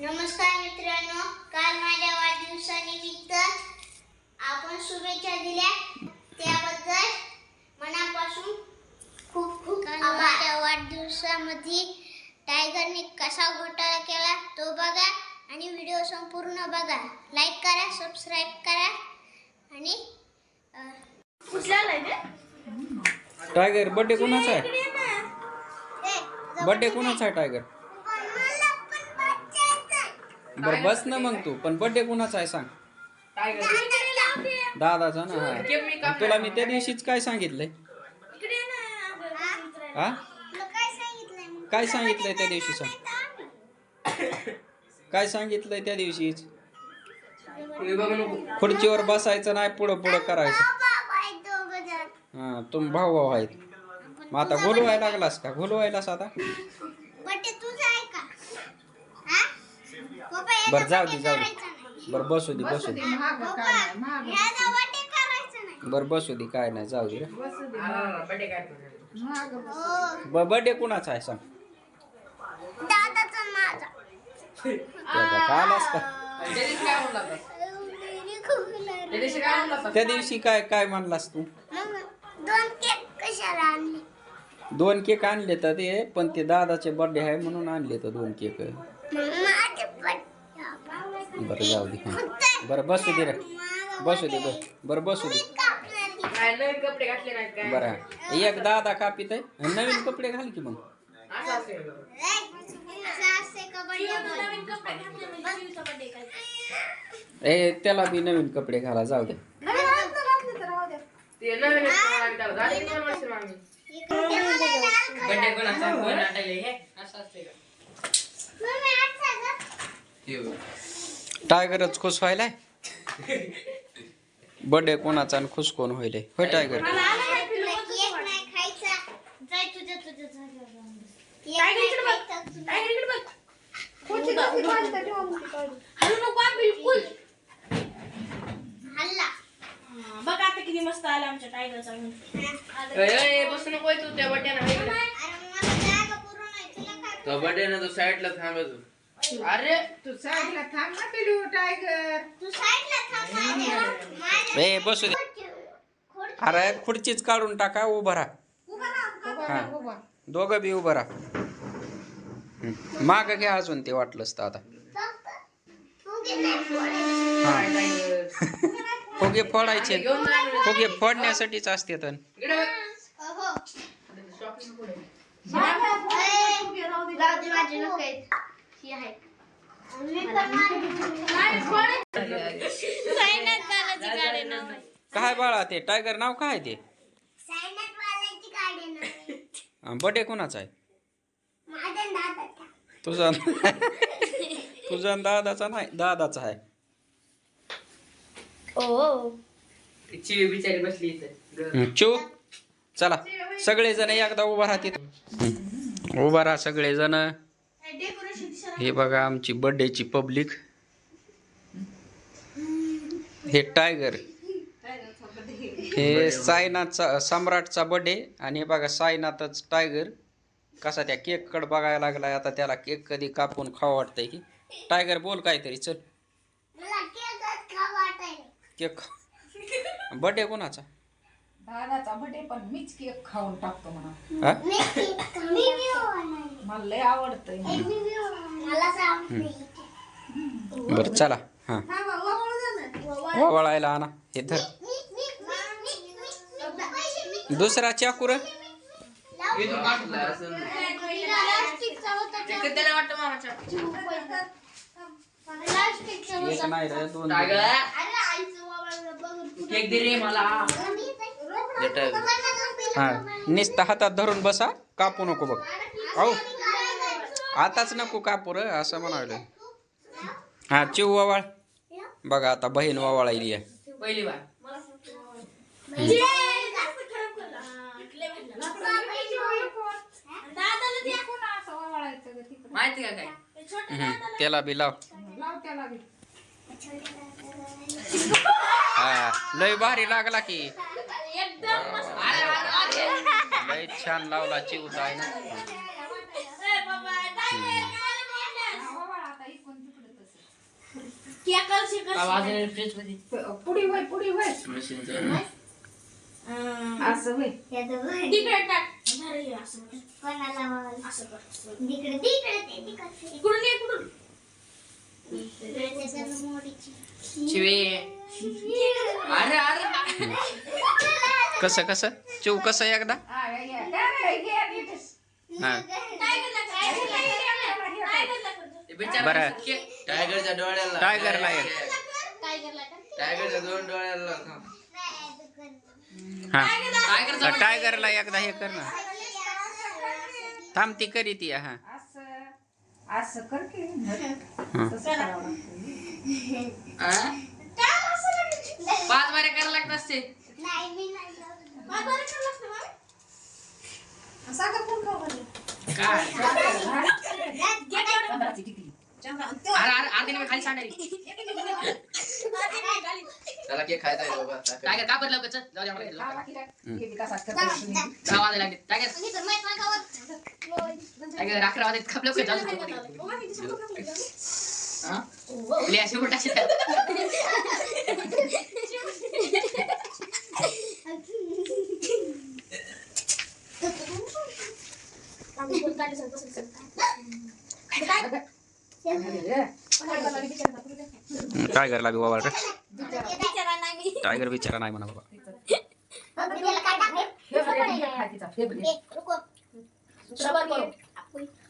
नमस्कार मित्रांनो काल माझ्या वाढदिवसानिमित्त आपण शुभेच्छा दिल्या. त्याबद्दल मनापासून खूप खूप माझ्या वाढदिवसामध्ये टायगरने कसा घोटाळा केला तो बघा आणि व्हिडिओ संपूर्ण बघा. लाईक करा सबस्क्राईब करा आणि टायगर बर्थडे कोणाचा आहे? बर्थडे कोणाचा आहे टायगर मला पण बघायचं आहे. बरं बस ना मग तू. पण बर्थडे कोणाचा आहे सांग. दादाचा ना हा. तुला मी त्या दिवशीच काय सांगितलंय? हा? तुला काय सांगितलंय मग? काय सांगितलंय त्या दिवशी सांग काय सांगितलंय त्या दिवशीच? खुर्चीवर बसायचं नाही पुढं पुढं करायचं. बाबा आहेत दोघं जण. हा तुम भाऊ भाऊ आहेत. मग आता घोलवायला लागलास का? घोलवायलास आता बड्डे तुझा आहे का हा? पप्पा, याचा बरं जाऊ दे जाऊ दे. बरं बसू दे बसू दे. पप्पा, बरं बसू दे काय नाही जाऊ दे बर्थडे कुणाचा आहे सांग. काय आलास का त्या दिवशी काय काय म्हणलास तू? दोन केक कशाला आणले दोन केक आणले तर ते पण ते दादाचे बर्थडे आहे म्हणून आणले तर दोन केक मग बरं जाऊ दे हं. फक्त बरं बसू दे रे माझा बसू दे birthday. बरं बरं बसू दे कापणार की. कपडे घातले नाहीत काय बरं हा. एक दादा कापित आहे आणि नवीन कपडे घाल की मग असं असेल सासे का birthday boy? ए त्याला बी नवीन कपडे घाला जाऊ दे ते नवीन झाले दोन वर्ष मामी बड्डे कोणाचा कोण नाटकले हे असं असते का मम्मी, आज सांगा. टायगरच खुश व्हायलाय? बर्थडे कोणाचा आणि खुश कोण होईल होय टायगर. बघ. आता किती मस्त आला आमच्या टायगरचा ए बसू नको तू त्या तो बर्थडे ना तो साईडला थांबायचो अरे तू साईडला थांब ना पिलू टायगर तू साईडला थांब माझ्या. माझ्या ए बसू दे. अरे खुर्चीच काढून टाका उभा राहा. हा. दोघं बी उभं राहा. माग घ्या अजून ते वाटलंच तर आता फुगे फोडायचे. हा फुगे फोडण्यासाठीच असते तर. शॉपिंग आहे. काय बाळा ते? टायगर नाव काय ते. बर्थडे कोणाचा आहे. तुझा तुझा दादाचा नाही दादाचा आहे. ती चिवी बिचारी बसली इथे. हं, चो चला सगळेजण एकदा उभा राहतील. उभा राहा सगळेजण. हे बघा आमची बर्थडेची पब्लिक. हे टायगर. हे साईनाथचा सम्राटचा बर्थडे आणि हे बघा साईनाथच टायगर. कसा त्या केककडे बघायला लागलाय आता त्याला केक कधी कापून खावं वाटतंय की टायगर बोल काहीतरी चल. केक बर्थडे कोणाचा? दादाचा बर्थडे पण मीच केक खाऊन टाकतो म्हणा. हा. मला लय आवडतंय. बरं चला. हां. वळायला आणा. हे धर. दुसरा चाकूर. त्याला वाटतं मामाच्या प्लास्टिकचा एक. नाही रे दोन केक दे रे मला. हा नुसतं हातात धरून बसा कापू नको बघ. अहो आताच नको कापू र असं म्हणावलं हा चिव वावाळ. बघा आता बहीण वावाळायली आहे. पहिली बार. दादाला द्या असं ओवाळायचं ग तिकडं माहिती का काय? हम्म, त्याला बी लाव. लाव त्याला बी. हा लय भारी लागला की. एकदम मस्त। लय छान लावला चिवता आहे ना. ए बाबा टायगर ओवाळ आता इकडून तिकडून. केकर शेकर आवाज फ्रीजमध्ये पुढी होय पुढी होय मशीनचं अं, असं होय तिकडे टाक. अरे, असं कर. कोणाला मावलं? असं कर. तिकडे तिकडे ते तिकडे इकडून ये, इकडून. त्याच्यात मोडीची. शिवे. अरे अरे. कसं कसं? चिव कसं एकदा? बरं. टायगरच्या डोळ्याला. टायगरला एक. टायगरच्या दोन डोळ्याला हा. टायगरला एकदा हे कर ना. थांब ती करी ती हा. असं असं कर? पाच बारे करायला लागत असते. खाली सांडायची त्याला केक खायचा आहे बाबा. टायगर का बदलाव का चल जाऊ दे आम्हाला? हे. दहा वाजायला लागले. टायगर. टायगर अकरा वाजत खपलं का जाऊ दे. ओमा, किती सांगू का तुला? हा? ले अशी उलटा शिकतात. आम्ही कोण काढलं सांगतो, सांगतो, सांगतो. टायगरला बी वावर बिचारा नाही मी. टायगर बिचारा नाही म्हणा बाबा मी त्याला काय टाकलं? हे बघ, हे बघ,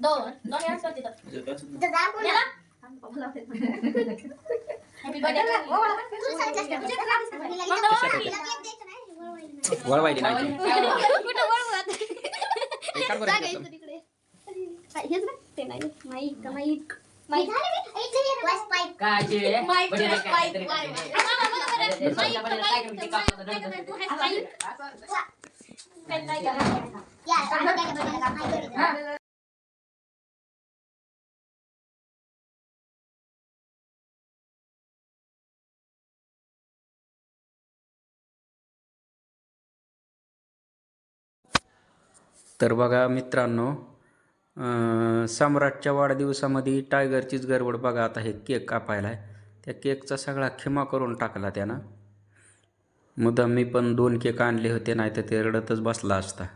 दोन दोन याच करते मग हिला दवा केक द्यायचा नाही, वळवायला नाही. वळवायची नाही काढ बरं जागा. इथं तिकडे. हेच ना? ते नाही. Mic mic? माईक शिवे? Mic, mic, mic. माईक, तर बघा मित्रांनो सम्राटच्या वाढदिवसामध्ये टायगरचीच गडबड बघा. आता हे केक कापायला आहे त्या केकचा सगळा खिमा करून टाकला त्यानं. मुद्दाम मी पण दोन केक आणले होते नाही तर ते रडतच बसला असता.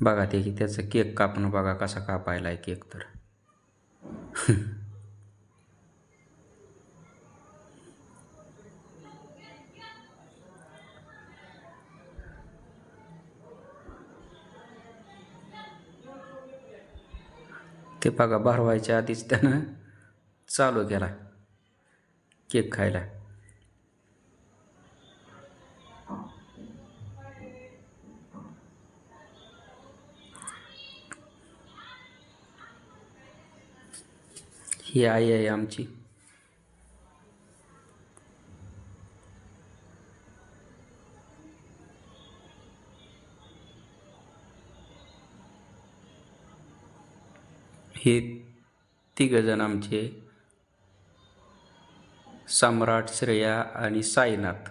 बघा ते की त्याचं केक कापणं बघा कसा कापायला आहे केक तर. ते बघा भरवायच्या आधीच त्यानं चालू केला केक खायला. ही आई आहे आमची. हे तिघजण आमचे सम्राट श्रेया आणि साईनाथ.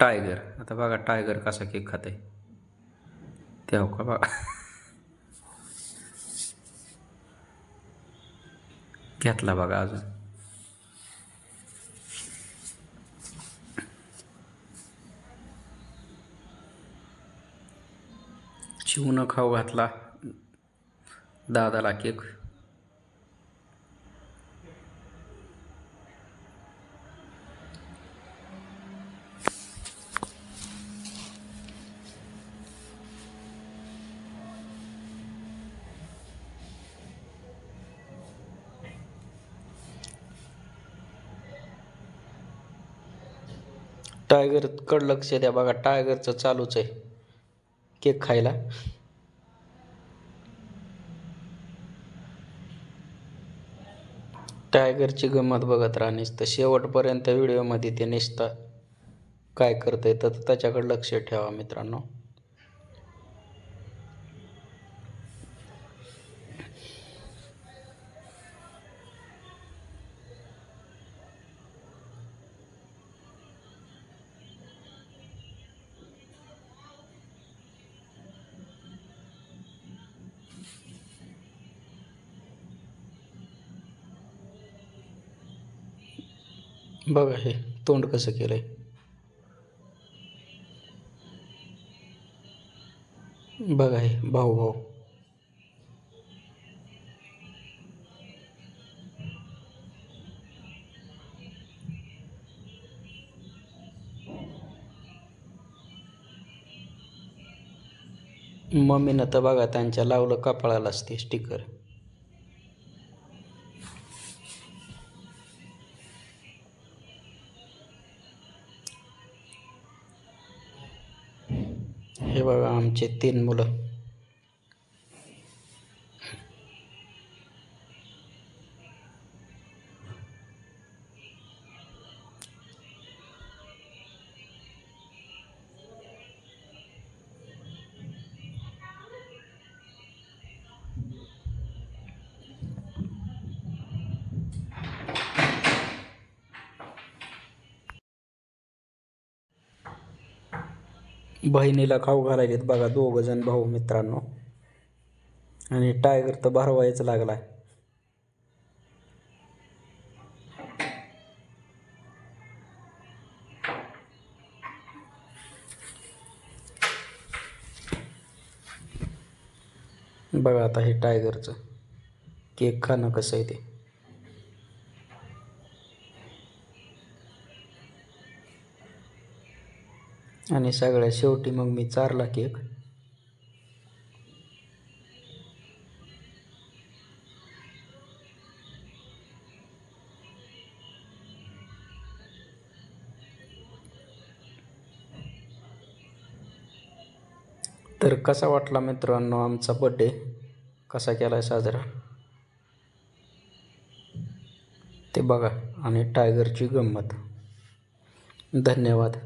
टायगर. आता बघा टायगर कसा केक खात आहे त्या हो का बघा. घेतला बघा अजून. शिवणं खाऊ घातला. दहा दादाला केक टायगर कड लक्ष द्या बघा. टायगरचं चालूच आहे. केक खायला. टायगरची गंमत बघत राहणेस तर शेवटपर्यंत व्हिडिओमध्ये ते नेसता काय करतंय तर त्याच्याकडे लक्ष ठेवा मित्रांनो. बघा हे तोंड कसं केलंय. बघा हे भाऊ भाऊ. मम्मीनं तर बघा त्यांच्या लावलं कपाळाला असते स्टिकर हे बघा आमचे तीन मुलं. बहिणीला खाऊ घालायलेत बघा दोघं जण भाऊ मित्रांनो. आणि टायगर तर भरवायच लागलाय. बघा आता हे टायगरचं केक खाणं कसं आहे ते. आणि सगळ्यात शेवटी मग मी चारला केक. तर कसा वाटला मित्रांनो आमचा बड्डे कसा केला आहे साजरा? ते बघा आणि टायगरची गंमत. धन्यवाद.